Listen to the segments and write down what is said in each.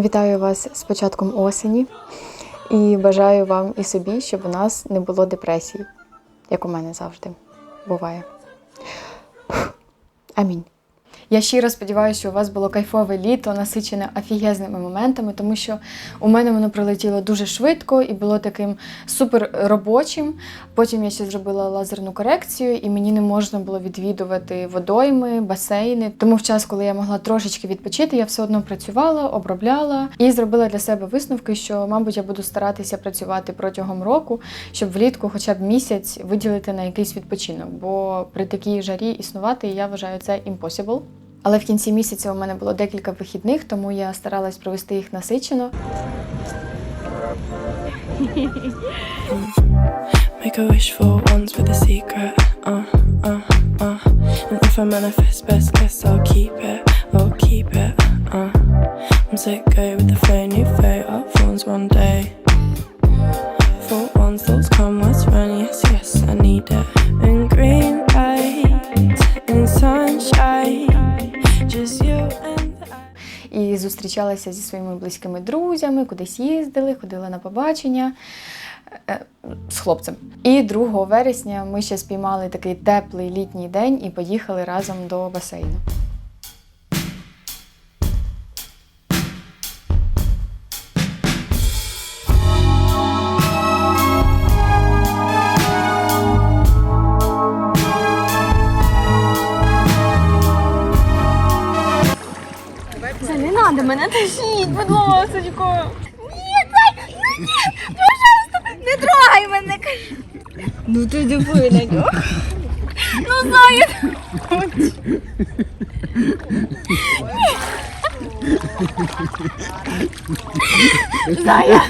Вітаю вас з початком осені і бажаю вам і собі, щоб у нас не було депресії, як у мене завжди буває. Амінь. Я щиро сподіваюся, що у вас було кайфове літо, насичене офігезними моментами, тому що у мене воно прилетіло дуже швидко і було таким супер робочим. Потім я ще зробила лазерну корекцію, і мені не можна було відвідувати водойми, басейни. Тому в час, коли я могла трошечки відпочити, я все одно працювала, обробляла і зробила для себе висновки, що, мабуть, я буду старатися працювати протягом року, щоб влітку, хоча б місяць, виділити на якийсь відпочинок. Бо при такій жарі існувати я вважаю це impossible. Але в кінці місяця у мене було декілька вихідних, тому я старалась провести їх насичено. Uh, uh, uh. Uh. Зустрічалася зі своїми близькими друзями, кудись їздили, ходила на побачення е, з хлопцем. І 2 вересня ми ще спіймали такий теплий літній день і поїхали разом до басейну. Це мене тащіть, будь ласочко. Ні, Зай, ну ні, пожалуйста, не трогай мене. Ну ти диви на нього. Ну, Зая. Зая.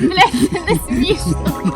Блядь, це не смішно.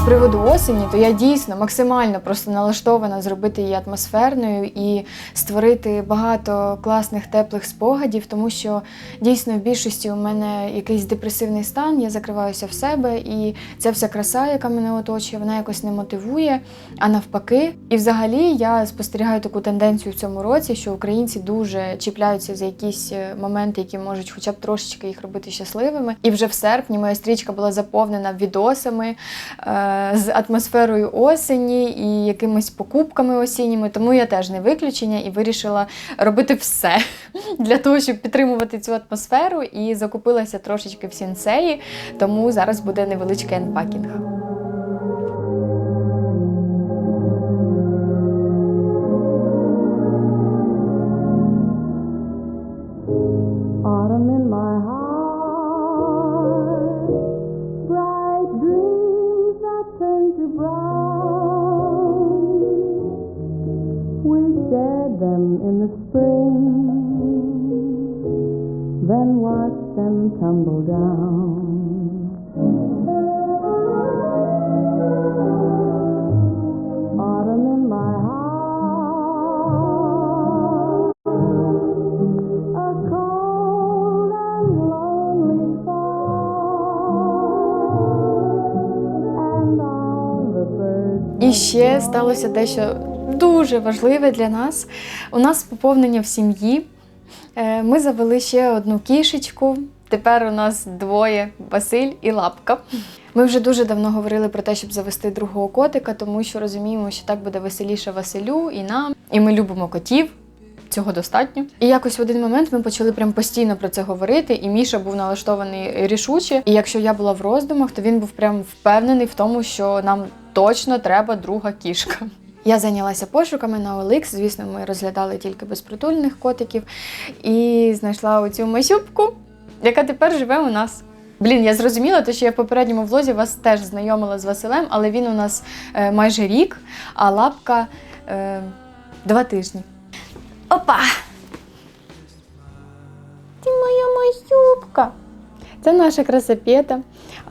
З приводу осені, то я дійсно максимально просто налаштована зробити її атмосферною і створити багато класних теплих спогадів, тому що дійсно в більшості у мене якийсь депресивний стан, я закриваюся в себе, і ця вся краса, яка мене оточує, вона якось не мотивує, а навпаки. І взагалі я спостерігаю таку тенденцію в цьому році, що українці дуже чіпляються за якісь е, моменти, які можуть хоча б трошечки їх робити щасливими. І вже в серпні моя стрічка була заповнена відосами е, з атмосферою осені і якимись покупками осінніми. Тому я теж не виключення і вирішила робити все для того, щоб підтримувати цю атмосферу. І закупилася трошечки в сінсеї, тому зараз буде невеличкий енпакінг. them in the spring, then watched them tumble down. Autumn in my heart. A cold and lonely fall, and all the birds. І ще сталося дещо дуже важливе для нас. У нас поповнення в сім'ї. Е, Ми завели ще одну кішечку. Тепер у нас двоє Василь і Лапка. Ми вже дуже давно говорили про те, щоб завести другого котика, тому що розуміємо, що так буде веселіше Василю і нам. І ми любимо котів. Цього достатньо. І якось в один момент ми почали прям постійно про це говорити, і Міша був налаштований рішуче. І якщо я була в роздумах, то він був прям впевнений в тому, що нам точно треба друга кішка. Я зайнялася пошуками на OLX, звісно, ми розглядали тільки безпритульних котиків, і знайшла оцю масюбку, яка тепер живе у нас. Блін, я зрозуміла, те, що я в попередньому влозі вас теж знайомила з Василем, але він у нас е, майже рік, а лапка е, два тижні. Опа! Ти моя масюбка! Це наша красапета,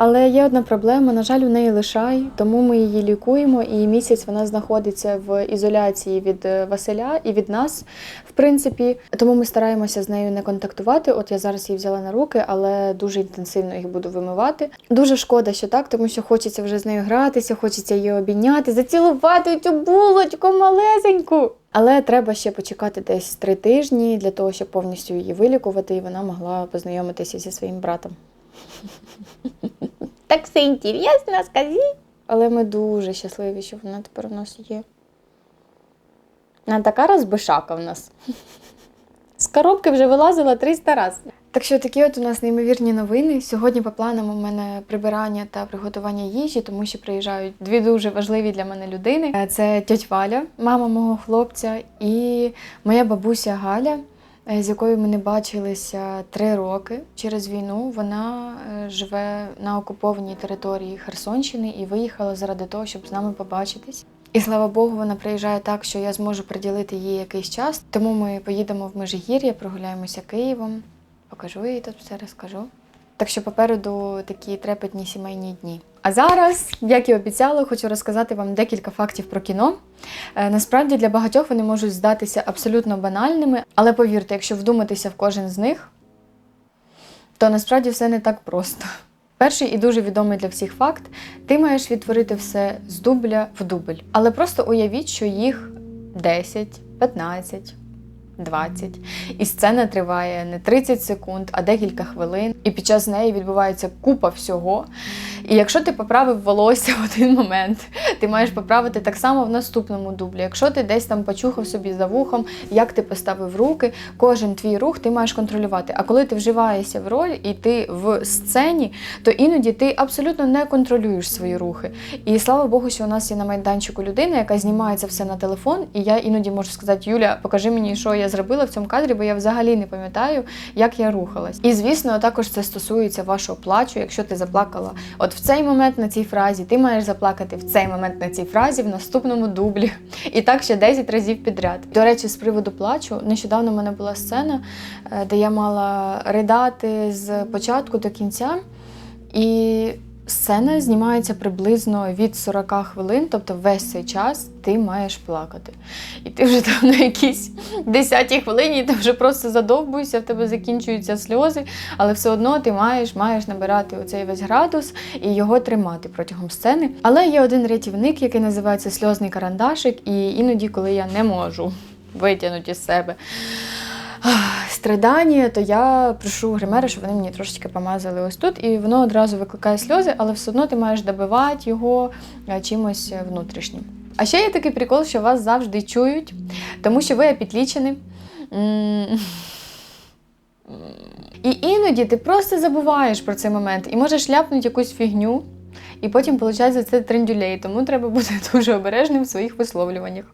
але є одна проблема. На жаль, у неї лишай, тому ми її лікуємо. І місяць вона знаходиться в ізоляції від е, Василя і від нас, в принципі. Тому ми стараємося з нею не контактувати. От я зараз її взяла на руки, але дуже інтенсивно їх буду вимивати. Дуже шкода, що так, тому що хочеться вже з нею гратися, хочеться її обійняти, зацілувати цю булочку малесеньку. Але треба ще почекати десь три тижні для того, щоб повністю її вилікувати, і вона могла познайомитися зі своїм братом. Так все інтересно, скажи. Але ми дуже щасливі, що вона тепер у нас є. Вона така розбишака в нас. З коробки вже вилазила 300 разів. Так що такі от у нас неймовірні новини. Сьогодні по планам у мене прибирання та приготування їжі, тому що приїжджають дві дуже важливі для мене людини. Е, Це тьоть Валя, мама мого хлопця, і моя бабуся Галя, з якою ми не бачилися три роки через війну. Вона е, живе на окупованій території Херсонщини і виїхала заради того, щоб з нами побачитись. І слава Богу, вона приїжджає так, що я зможу приділити їй якийсь час. Тому ми поїдемо в Межигір'я, прогуляємося Києвом, покажу їй тут все розкажу. Так що попереду такі трепетні сімейні дні. А зараз, як і обіцяла, хочу розказати вам декілька фактів про кіно. Е, Насправді для багатьох вони можуть здатися абсолютно банальними, але повірте, якщо вдуматися в кожен з них, то насправді все не так просто. Перший і дуже відомий для всіх факт: ти маєш відтворити все з дубля в дубль. Але просто уявіть, що їх 10, 15, 20. І сцена триває не 30 секунд, а декілька хвилин. І під час неї відбувається купа всього. І якщо ти поправив волосся в один момент, ти маєш поправити так само в наступному дублі. Якщо ти десь там почухав собі за вухом, як ти поставив руки, кожен твій рух ти маєш контролювати. А коли ти вживаєшся в роль і ти в сцені, то іноді ти абсолютно не контролюєш свої рухи. І слава Богу, що у нас є на майданчику людина, яка знімає це все на телефон, і я іноді можу сказати: Юля, покажи мені, що я зробила в цьому кадрі, бо я взагалі не пам'ятаю, як я рухалась. І звісно, також це стосується вашого плачу, якщо ти заплакала от в цей момент на цій фразі, ти маєш заплакати в цей момент на цій фразі, в наступному дублі. І так ще 10 разів підряд. До речі, з приводу плачу, нещодавно в мене була сцена, е, де я мала ридати з початку до кінця. І сцена знімається приблизно від 40 хвилин, тобто весь цей час ти маєш плакати. І ти вже там на якійсь 10 хвилині ти вже просто задовбуєшся, в тебе закінчуються сльози, але все одно ти маєш, маєш набирати оцей весь градус і його тримати протягом сцени. Але є один рятівник, який називається сльозний карандашик, і іноді, коли я не можу витягнути з себе страдання, то я прошу гримера, щоб вони мені трошечки помазали ось тут, і воно одразу викликає сльози, але все одно ти маєш добивати його е, чимось внутрішнім. А ще є такий прикол, що вас завжди чують, тому що ви підлічені. І іноді ти просто забуваєш про цей момент і можеш ляпнути якусь фігню, і потім, виходить, це трендюлей, тому треба бути дуже обережним в своїх висловлюваннях.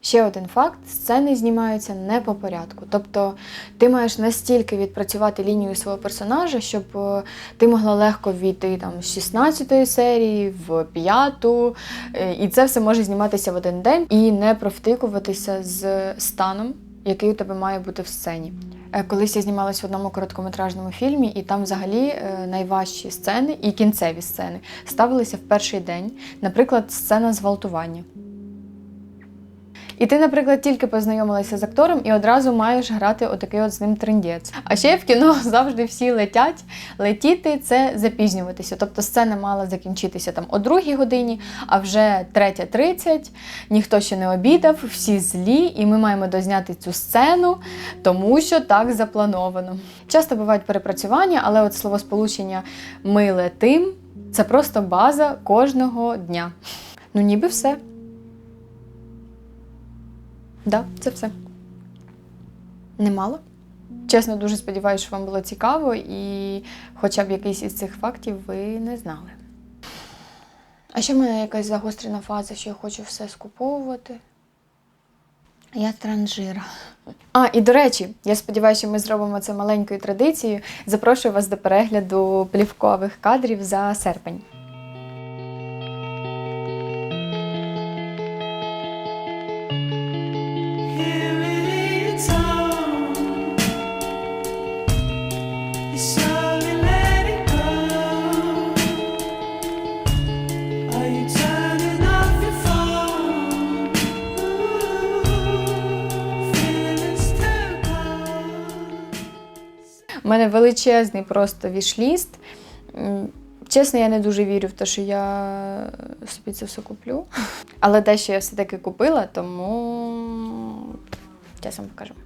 Ще один факт: сцени знімаються не по порядку. Тобто ти маєш настільки відпрацювати лінію свого персонажа, щоб е, ти могла легко війти там з 16-ї серії в 5, і це все може зніматися в один день і не провтикуватися з станом, який у тебе має бути в сцені. Е, Колись я знімалась в одному короткометражному фільмі, і там взагалі е, найважчі сцени і кінцеві сцени ставилися в перший день. Наприклад, сцена зґвалтування. І ти, наприклад, тільки познайомилася з актором і одразу маєш грати отакий от з ним трендець. А ще в кіно завжди всі летять. Летіти це запізнюватися. Тобто сцена мала закінчитися там о другій годині, а вже третя тридцять, ніхто ще не обідав, всі злі, і ми маємо дозняти цю сцену, тому що так заплановано. Часто бувають перепрацювання, але от словосполучення ми летим це просто база кожного дня. Ну, ніби все. Да, це все. Немало. Чесно, дуже сподіваюся, що вам було цікаво, і хоча б якийсь із цих фактів ви не знали. А ще в мене якась загострена фаза, що я хочу все скуповувати. Я транжира. А, і до речі, я сподіваюся, що ми зробимо це маленькою традицією. Запрошую вас до перегляду плівкових кадрів за серпень. У мене величезний просто вішліст. Чесно, я не дуже вірю в те, що я собі це все куплю. Але те, що я все-таки купила, тому часом покажемо.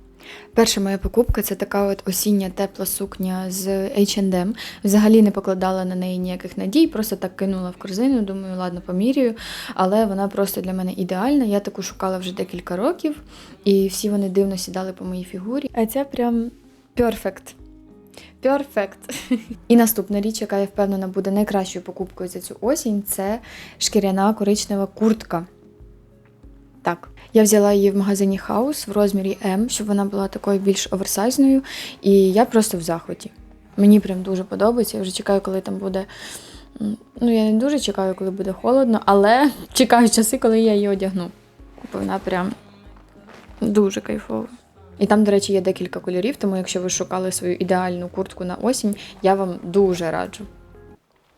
Перша моя покупка це така от осіння тепла сукня з H&M. Взагалі не покладала на неї ніяких надій, просто так кинула в корзину, думаю, ладно, поміряю. Але вона просто для мене ідеальна. Я таку шукала вже декілька років, і всі вони дивно сідали по моїй фігурі. А ця прям перфект. Перфект. І наступна річ, яка я впевнена буде найкращою покупкою за цю осінь, це шкіряна коричнева куртка. Так, я взяла її в магазині Хаус в розмірі М, щоб вона була такою більш оверсайзною, і я просто в захваті. Мені прям дуже подобається. Я вже чекаю, коли там буде. Ну, я не дуже чекаю, коли буде холодно, але чекаю часи, коли я її одягну. Вона прям дуже кайфова. І там, до речі, є декілька кольорів, тому якщо ви шукали свою ідеальну куртку на осінь, я вам дуже раджу.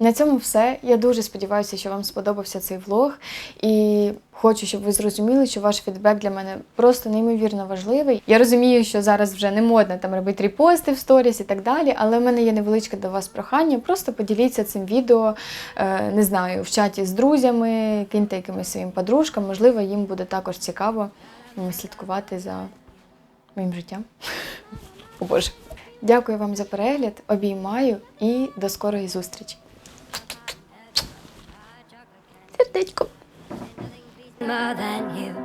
На цьому все. Я дуже сподіваюся, що вам сподобався цей влог. І хочу, щоб ви зрозуміли, що ваш фідбек для мене просто неймовірно важливий. Я розумію, що зараз вже не модно там робити репости в сторіс і так далі, але в мене є невеличке до вас прохання. Просто поділіться цим відео, е, не знаю, в чаті з друзями, киньте якимось своїм подружкам. Можливо, їм буде також цікаво слідкувати за моїм життям. О Боже. Дякую вам за перегляд, обіймаю і до скорої зустрічі. Than you.